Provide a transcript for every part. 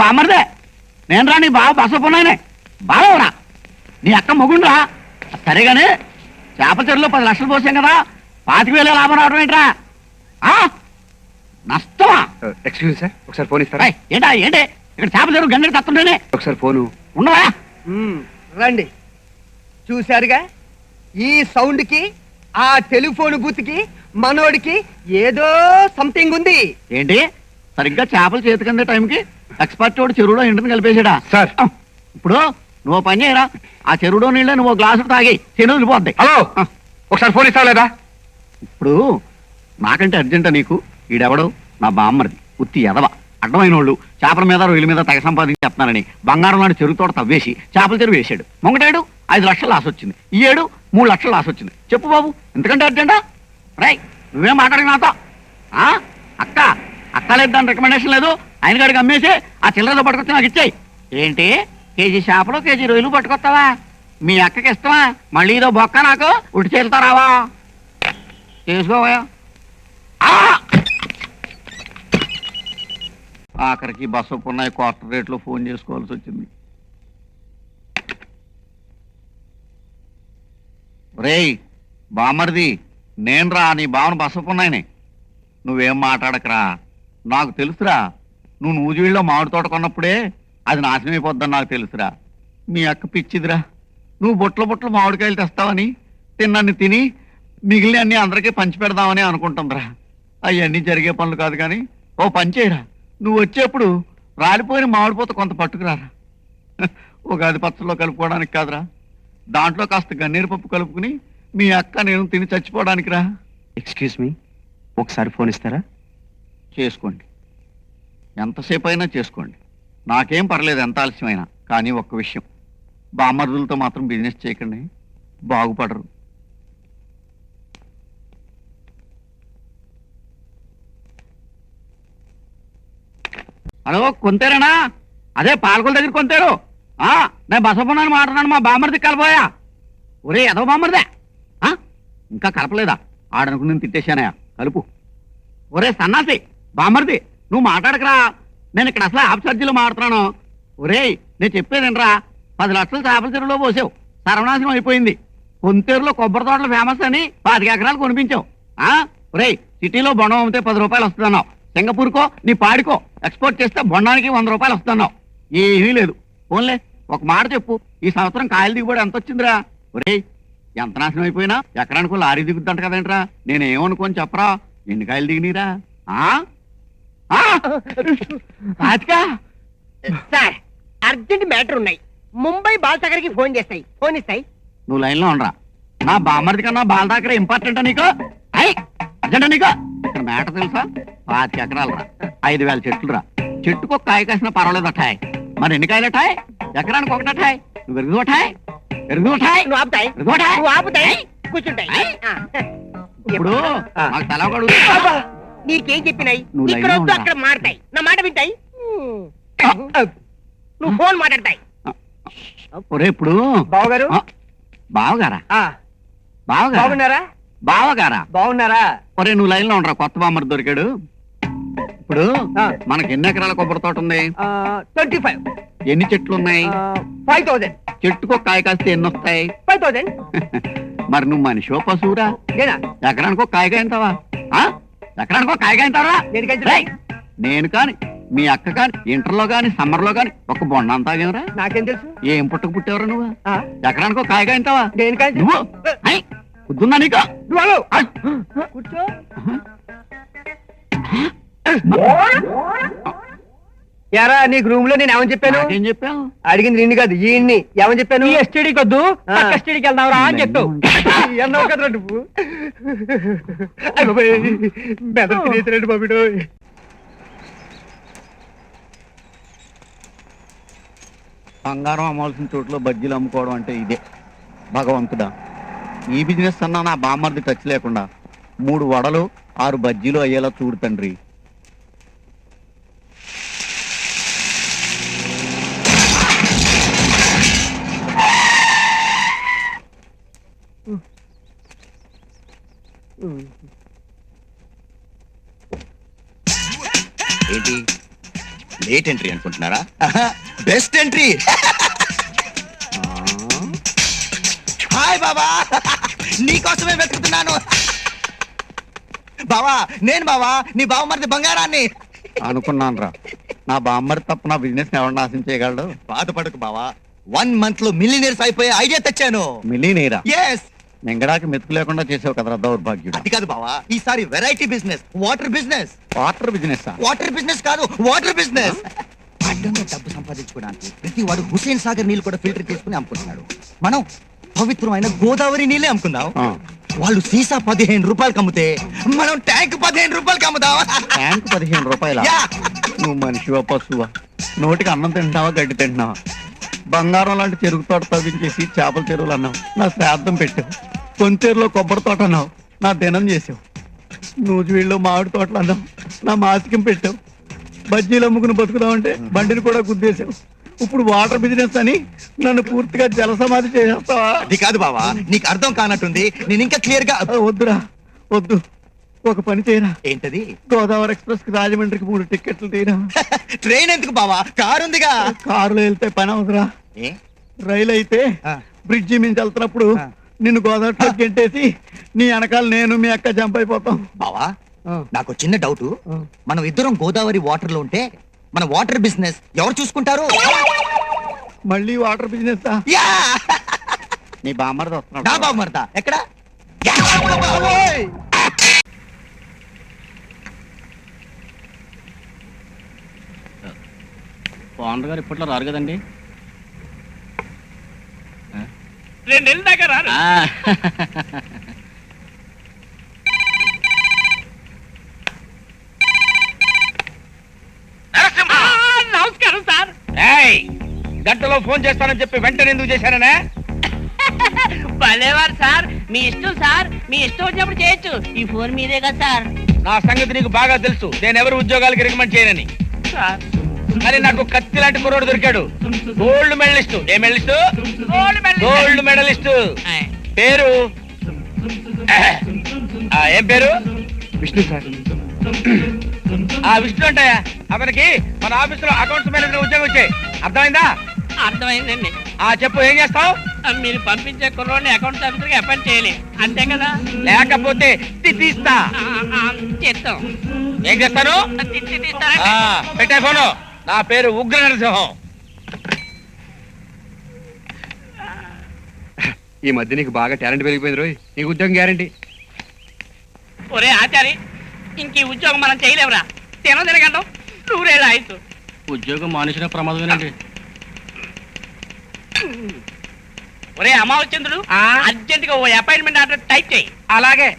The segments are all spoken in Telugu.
బామ్మరిదే. నేను రా నీ బావ బసపోనాయనే బావరా నీ అక్క మొగుండ్రా. సరేగానే చేపల చెరువులో పది లక్షలు పోసాం కదా పాతిక వేలే లాభం రావడం ఏంట్రా? ఆ? నష్టమా? ఎక్స్క్యూజ్ సార్ ఒకసారి ఫోన్ ఇస్తారా? ఏంటా ఏంటి? ఇక్కడ చేపల చెరువు గంగడి తత్తుంటేనే ఒకసారి ఫోను. ఉండవా మ్మ్, రండి. చూశారుగా? ఈ సౌండ్కి ఆ టెలిఫోన్ బూత్కి మనోడికి ఏదో సంథింగ్ ఉంది. ఏంటి? సరిగ్గా చేపలు చేతికందే టైంకి ఎక్స్పర్ట్ వాడు చెరువులో ఎండుని కలిపేసాడా సార్. ఇప్పుడు నువ్వు పని చేయరా. ఆ చెరువులో నీళ్ళే నువ్వు గ్లాసు తాగి చెరువు వెళ్ళిపోద్ది హలో. ఒకసారి ఫోన్ ఇస్తావా లేదా ఇప్పుడు నాకంటే అర్జెంటా నీకు ఈడెవడు? నా బామ్మరిది ఉత్తి ఎదవ అడ్డమైన వాళ్ళు చేపల మీద రొయ్యల మీద తెగ సంపాదించి చెప్తున్నానని బంగారం నాడు చెరువు తోట తవ్వేసి చేపల చెరువు వేసాడు మొంగటేడు ఐదు లక్షలు లాస్ వచ్చింది. ఈ ఏడు మూడు లక్షలు లాస్ వచ్చింది. చెప్పు బాబు ఎందుకంటే అర్జెంటా? రై నువ్వేం మాట్లాడి నాతో? ఆ? అక్క అక్క లేదు దాని రికమెండేషన్ లేదు? ఆయన గడికి అమ్మేసి ఆ చిల్లరతో పట్టుకొచ్చి నాకు ఇచ్చాయి. ఏంటి? కేజీ చేపలు కేజీ రొయ్యలు పట్టుకొస్తావా? మీ అక్కకి ఇస్తావా మళ్ళీ ఇదో బొక్క నాకు? ఉడి చేరుతారావా చేసుకోవా ఆఖరికి బస్సు పున్నాయి క్వార్టర్ రేట్లో ఫోన్ చేసుకోవాల్సి వచ్చింది. రేయ్ బామర్ది నేను రా నీ బావన బస్సు ఉన్నాయని నువ్వేం మాట్లాడకరా? నాకు తెలుసురా. నువ్వు నూజివీళ్ళలో మామిడి తోట కొన్నప్పుడే అది నాశనం అయిపోద్దని నాకు తెలుసురా. మీ అక్క పిచ్చిదిరా. నువ్వు బొట్లు బొట్లు మామిడికాయలు తెస్తావని తిన్నన్ని తిని మిగిలిన అన్ని అందరికీ పంచి పెడదామని అనుకుంటుందిరా. అవన్నీ జరిగే పనులు కాదు కానీ ఓ పని చేయరా. నువ్వు వచ్చేప్పుడు రాలిపోయిన మామిడిపోత కొంత పట్టుకురారా. ఉగాది పచ్చలో కలుపుకోవడానికి కాదురా. దాంట్లో కాస్త గన్నేరు పప్పు కలుపుకుని మీ అక్క నేను తిని చచ్చిపోవడానికి రా ఎక్స్క్యూజ్ మీ ఒకసారి ఫోన్ ఇస్తారా? చేసుకోండి. ఎంతసేపు అయినా చేసుకోండి. నాకేం పర్లేదు ఎంత ఆలస్యమైనా కానీ ఒక్క విషయం. బామర్దులతో మాత్రం బిజినెస్ చేయకండి. బాగుపడరు. హలో కొంతేరేనా? అదే పాలకుల దగ్గర కొంతేరు. ఆ, నేను బసపున్నాను మాట్లాడాను మా బామ్మర్ది కలపోయా ఒరే ఎదవ బామ్మర్దే? ఆ? ఇంకా కలపలేదా? ఆడనుకుని నేను తిట్టేశానయా కలుపు. ఒరే సన్నాసి బామ్మర్ది. నువ్వు మాట్లాడకరా. నేను ఇక్కడ అసలు ఆఫ్ ఛార్జీలో మాడుతున్నాను ఒరేయ్ నేను చెప్పేదేనరా పది లక్షలు చేపల చెరువులో పోసావు. సర్వనాశనం అయిపోయింది. కొంతేరులో కొబ్బరి తోటలు ఫేమస్ అని పాతిక ఎకరాలు కొనిపించావు. ఆ? ఒరేయ్ సిటీలో బొండం అమ్మితే పది రూపాయలు వస్తుందన్నావు సింగపూర్కో నీ పాడికో ఎక్స్పోర్ట్ చేస్తే బొండానికి వంద రూపాయలు వస్తున్నావు ఏమీ లేదు. ఓన్లే ఒక మాట చెప్పు. ఈ సంవత్సరం కాయలు దిగుబడి ఎంత వచ్చిందిరా? ఒరేయ్ ఎంత నాశనం అయిపోయినా ఎకరానికి లారీ దిగుద్దంట కదేంట్రా? నేనేమనుకోని చెప్పరా? ఎన్ని కాయలు దిగినీరా? ఆ? సార్ అర్జెంట్ మ్యాటర్ ఉన్నాయి. ముంబై బాల్సాగర్కి ఫోన్ చేస్తాయి. ఫోన్ ఇస్తాయి. నువ్వు లైన్లో ఉండరా. నా బామ్మర్ది కన్నా బాల దగ్గర ఇంపార్టెంటా నీకు? అర్జెంటా నీకు? ఇక్కడ మేట తెలుసా? పాతిక ఎకరాలు రా. ఐదు వేల చెట్లు రా. చెట్టుకు ఒక కాయ కాసిన పర్వాలేదు అఠాయ్ మరి ఎన్ని కాయలు అఠాయ్ ఎకరానికి ఒకటి అఠాయ్ నువ్వు ఎరుగు ఎరుగు నువ్వు ఆపుతాయి. నువ్వు ఆపుతాయి. కూర్చుంటాయి. ఇప్పుడు. నాకు తల నీకేం చెప్పినాయి? నువ్వు ఇక్కడ వద్దు? అక్కడ మాడతాయి నా మాట వింటాయి? నువ్వు ఫోన్ మాట్లాడతాయి. ఒరే ఇప్పుడు? బావగారు? ఆ, బావగారా? బావగారా? బాగున్నారా? బావగారా? బాగున్నారా? ఒరే నువ్వు లైన్లో ఉండరా? కొత్త బామ్మర్ దొరికాడు. ఇప్పుడు ఆ. మనకి ఎన్ని ఎకరాల కొబ్బరి తోట ఉంది? ట్వంటీ ఫైవ్ ఎన్ని చెట్లు ఉన్నాయి? ఫైవ్ థౌసండ్ చెట్టుకు ఒక కాయ కాస్తే ఎన్ని వస్తాయి? ఫైవ్ థౌసండ్ మరి నువ్వు మనిషో పశువురా? ఎకరానికి ఒక కాయగా ఎంతవా? ఎకరానికి ఒక కాయగా ఎంతవరా దేనికైతే రేయ్, నేను కాని మీ అక్క కాని ఇంటర్లో కాని సమ్మర్లో కాని ఒక బొండ అంతా తాగేవరా నాకేం తెలుసు? ఏం పుట్టకు పుట్టేవరా నువ్వు? దేనికైతే నువ్వు? ఐ, పొద్దున్నా నీకు? కూర్చో. యారా నీకు రూమ్లో నేను ఏమని చెప్పాను? నాకేం చెప్పావు? అడిగింది నిన్ను కాదు ఈయన్ని. ఏమని చెప్పాను? ఈ ఎస్టీడీకి వద్దు పక్క ఎస్టీడీకి వెళ్దాంరా అని చెప్పు అన్నావు కదరా నువ్వు అయ్ బాబోయ్, మెదడు తినేసినాడు బాబుడు బంగారం అమ్మాల్సిన చోట్ల బజ్జీలు అమ్ముకోవడం అంటే ఇదే. భగవంతుడా ఈ బిజినెస్ అన్నా నా బామ్మర్ది టచ్ లేకుండా మూడు వడలు ఆరు బజ్జీలు అయ్యేలా చూడు తండ్రి. ఏంటి? లేట్ ఎంట్రీ అనుకుంటున్నారా? Best entry. హాయ్ బాబా. నీకోసమే వెతుకుతున్నాను. బావా నేను బావా నీ బావ మరిది బంగారాన్ని. అనుకున్నాను రా. నా బామ్మరి తప్ప నా బిజినెస్ ఎవరు నాశనం చేయగలడు? బాధపడకు బావా. వన్ మంత్లో మిలినియర్స్ అయిపోయే ఐడియా తెచ్చాను. మిల్లీ నీరా ఎస్ మింగడానికి మెతుకు లేకుండా చేసావు కదరా దౌర్భాగ్యుడు. అది కాదు బావా ఈసారి variety business water business. Water business water business కాదు వాటర్ బిజినెస్. అడ్డంగా డబ్బు సంపాదించుకోవడానికి ప్రతి వాడు హుసేన్ సాగర్ నీళ్ళు కూడా ఫిల్టర్ చేసుకుని అమ్ముకుంటున్నాడు. మనం పవిత్రమైన గోదావరి నీళ్ళే అమ్ముకుందాం. వాళ్ళు సీసా పదిహేను రూపాయలకి అమ్ముతే మనం ట్యాంక్ పదిహేను రూపాయలకి అమ్ముదాం. ట్యాంక్ పదిహేను రూపాయల. నువ్వు మనిషివా పశువా? నోటికి అన్నం తింటున్నావా గడ్డి తింటున్నావా? బంగారం లాంటి చెరుకు తోట తవ్వించేసి చేపల చెరువులు అన్నావు. నా శ్రాద్ధం పెట్టావు కొంతేరులో కొబ్బరి తోట అన్నావు. నా దినం చేసావు. నూజివీళ్ళు మామిడి తోటలు అన్నావు. నా మాసికం పెట్టావు. బజ్జీలు అమ్ముకుని బతుకుదామంటే బండిని కూడా గుద్దేశావు. ఇప్పుడు వాటర్ బిజినెస్ అని నన్ను పూర్తిగా జల సమాధి చేసేస్తావా? అది కాదు బావా నీకు అర్థం కానట్టుంది. నేను ఇంకా క్లియర్గా వద్దురా. వద్దు. ఒక పని చేయరా. ఏంటది? గోదావరి ఎక్స్ప్రెస్కి రాజమండ్రికి మూడు టికెట్లు తీరా. ట్రైన్ ఎందుకు బావా? కారు ఉందిగా. కారులో వెళ్తే పని అవసరా ఏ? రైలు అయితే. బ్రిడ్జి మించి వెళ్తున్నప్పుడు. నిన్ను గోదావరిలో గెంటేసి నీ వెనకాల నేను మీ అక్క జంప్ అయిపోతాం బావా నాకు చిన్న డౌట్. మనం ఇద్దరం గోదావరి వాటర్లో ఉంటే మన వాటర్ బిజినెస్ ఎవరు చూసుకుంటారు? మళ్ళీ వాటర్ బిజినెస్ యా! నీ బామ్మర్ది నా వస్తున్నాడు బాబు మరదా ఎక్కడ! ఓనర్ గారు ఇప్పట్లో రారు కదండి. రెండు నెలల దాకా రారు ఆ, నమస్కారం సార్. గంటలో ఫోన్ చేస్తానని చెప్పి వెంటనే ఎందుకు చేశాననే? భలేవారు సార్. మీ ఇష్టం సార్. మీ ఇష్టం వచ్చినప్పుడు చేయొచ్చు. ఈ ఫోన్ మీదే కదా సార్. నా సంగతి నీకు బాగా తెలుసు. నేను ఎవరు ఉద్యోగాలకి రికమెండ్ చేయనని. సార్. కానీ నాకు కత్తి లాంటి కుర్రోడు దొరికాడు. Gold medalist. ఏ medalist? Gold medal gold medalist. పేరు? ఆ, ఏం పేరు? విష్ణు సార్. ఆ విష్ణు అంటాయా? అతనికి మన ఆఫీస్లో అకౌంట్స్ మేనేజర్ ఉద్యోగం వచ్చాయి. అర్థమైందా? అర్థమైందండి. ఆ చెప్పు ఏం చేస్తావు? మీరు పంపించే కుర్రోడిని అకౌంట్ ఆఫీసర్గా అపాయింట్ చేయాలి. అంతే కదా? లేకపోతే తీస్తా. చేస్తాం. ఏం చేస్తాను పెట్టే ఫోను. నా పేరు ఉగ్ర నరసింహం ఈ మధ్య నీకు బాగా టాలెంట్ పెరిగిపోయింది రోయ్. నీకు ఉద్యోగం గ్యారంటీ. ఒరే ఆచారి ఇంక ఈ ఉద్యోగం మనం చేయలేవురా. తిన తినగంటాం నూరేళ్ళు ఆయుసు ఉద్యోగం మానేసిన ప్రమాదమేనండి. ఒరే అమావచంద్రుడు అర్జెంట్గా ఓ అపాయింట్మెంట్ ఆర్డర్ టైప్ చేయి. అలాగే.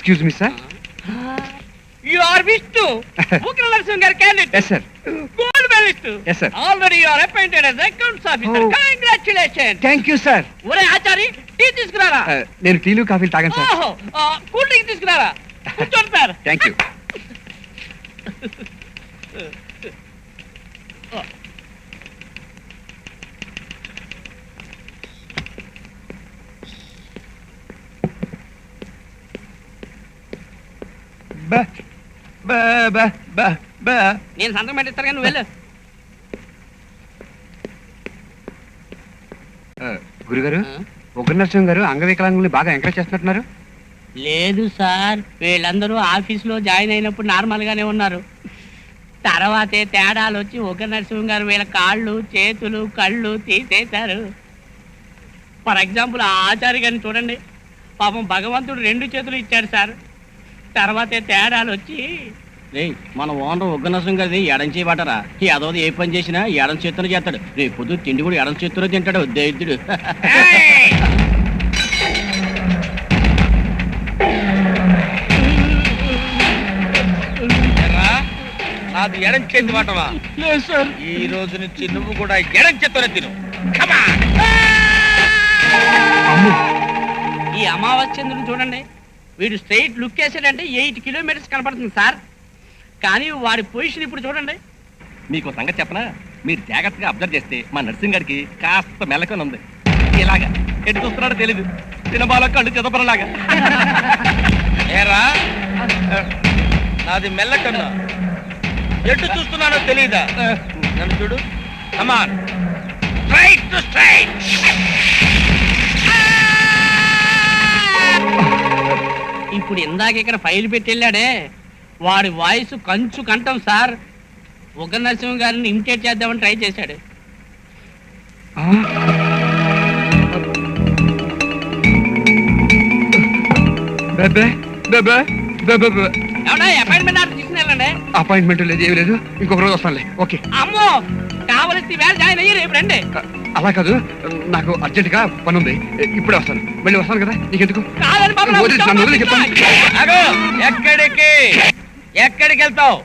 Excuse me sir you are Vishnu Ugra Narasimha గారి candidate yes sir gold medalist Yes, sir. Already you are appointed as accounts officer Oh. Congratulation thank you sir ఒరే ఆచారి టీ తీసుకురారా? నేను టీలు కాఫీలు తాగాను సార్ ఓహో కూల్ డ్రింక్ తీసుకురారా? కూర్చోండి సార్ థ్యాంక్ నేను సంతకం పెట్టిస్తాను కానీ నువ్వు వెళ్ళు. గురుగారు ఉగ్ర నరసింహం గారు అంగవికలాంగుల్ని బాగా ఎంకరేజ్ చేస్తున్నట్టున్నారు. లేదు సార్ వీళ్ళందరూ ఆఫీస్లో జాయిన్ అయినప్పుడు నార్మల్ గానే ఉన్నారు. తర్వాతే తేడాలు వచ్చి ఒక నరసింహం గారు వీళ్ళ కాళ్ళు చేతులు కళ్ళు తీసేశారు. ఫర్ ఎగ్జాంపుల్ ఆచార్య గారిని చూడండి. పాపం భగవంతుడు రెండు చేతులు ఇచ్చాడు సార్. తర్వాతే తేడాలు వచ్చి మన ఓనర్ ఉగ్గనసం గారిది ఎడం చేయబట్టరా ఈ అదోది ఏ పని చేసినా ఎడం చేతులు చేస్తాడు. రేపు పొద్దు తిండి కూడా ఎడం చేతులు తింటాడు దైద్యుడు నాది ఎడం చేతి సార్. ఈ రోజు నుంచి నువ్వు కూడా ఎడం చేత్తోనే తిను. ఈ అమావాస్యందుని చూడండి. వీడు స్ట్రైట్ లుక్ వేసాడంటే ఎయిట్ కిలోమీటర్స్ కనపడుతుంది సార్. కానీ వాడి పొజిషన్ ఇప్పుడు చూడండి. మీకు సంగతి చెప్పనా? మీరు జాగ్రత్తగా అబ్జర్వ్ చేస్తే మా నర్సింగ్ గారికి కాస్త మెలకొని ఉంది. ఇలాగా ఎటు చూస్తున్నాడో తెలీదు. సినిమాలో కళ్ళు చిదపరలాగా ఏరా? నాది మెల్లకన్నా ఎటు చూస్తున్నానో తెలీదా? నన్ను చూడు. కమాన్ స్ట్రైట్ టు స్ట్రైట్ ఇప్పుడు ఇందాక ఇక్కడ ఫైల్ పెట్టి వెళ్ళాడే వాడి వాయిస్ కంచు కంఠం సార్. ఒక నరసింహ గారిని ఇమిటేట్ చేద్దామని ట్రై చేశాడు. అపాయింట్మెంట్ లేదు ఏమి లేదు. ఇంకొక రోజు వస్తానులే. ఓకే. అమ్మో కావలిస్తే వేళ జాయిన్ అయ్యి రేపు రండి. అలా కాదు. నాకు అర్జెంట్గా పని ఉంది ఇప్పుడే వస్తాను. మళ్ళీ వస్తాను కదా? నీకెందుకు? ఎక్కడికి? ఎక్కడికి వెళ్తావు?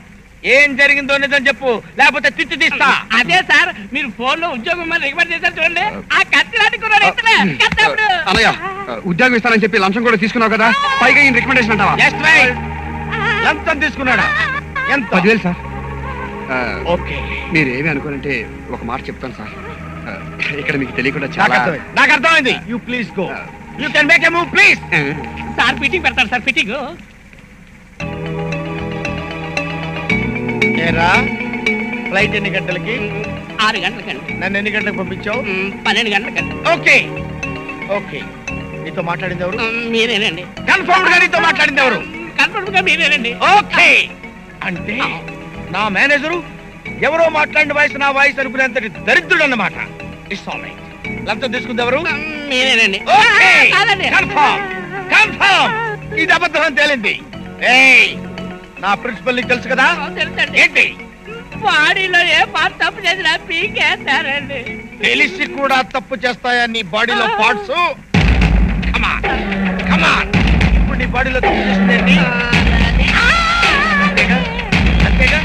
ఏం జరిగిందో నిజం చెప్పు. లేకపోతే తిత్తి తీస్తా. అదే సార్ మీరు ఫోన్లో ఉద్యోగం మరి రికమెండ్ చేశారు చూడండి. ఆ. ఉద్యోగం ఇస్తానని చెప్పి లంచం కూడా తీసుకున్నావు కదా? పైగా ఈయన రికమెండేషన్ అంటావా? తీసుకున్నాడా? ఎంత? పదివేలు సార్. ఆ, ఓకే. మీరేమి అనుకోనంటే ఒక మాట చెప్తాను సార్. ఇక్కడ మీకు తెలియకుండా చాలా నాకు అర్థమైంది. You please go you can make a move please sir fitting పెడతారు సార్ ఫిట్టింగ్ ఏరా? ఫ్లైట్ ఎన్ని గంటలకి? ఆరు గంటలకండి. నన్ను ఎన్ని గంటలకు పంపించావు? మ్, పన్నెండు గంటలకండి. ఓకే. ఓకే. నీతో మాట్లాడింది ఎవరు? మ్, మీరేనండి. కన్ఫర్మ్గా నీతో మాట్లాడింది ఎవరు? కన్ఫర్మ్గా మీరేనండి. ఓకే. అంటే నా మేనేజరు ఎవరో మాట్లాడిన వాయిస్ నా వాయిస్ అనుకునేంతటి దరిద్రుడు అన్నమాట ఇస్తాం లంచం తీసుకుంది ఇది అబద్ధం తేలింది. నా ప్రిన్సిపల్ నీకు తెలుసు కదా? బాడీలో ఏ పార్ట్ తప్పు చేసినా తెలిసి కూడా తప్పు చేస్తాయా నీ బాడీలో పార్ట్స్? ఇప్పుడు నీ బాడీలో తప్పు చేస్తాయండి అంతేగా? అంతేగా?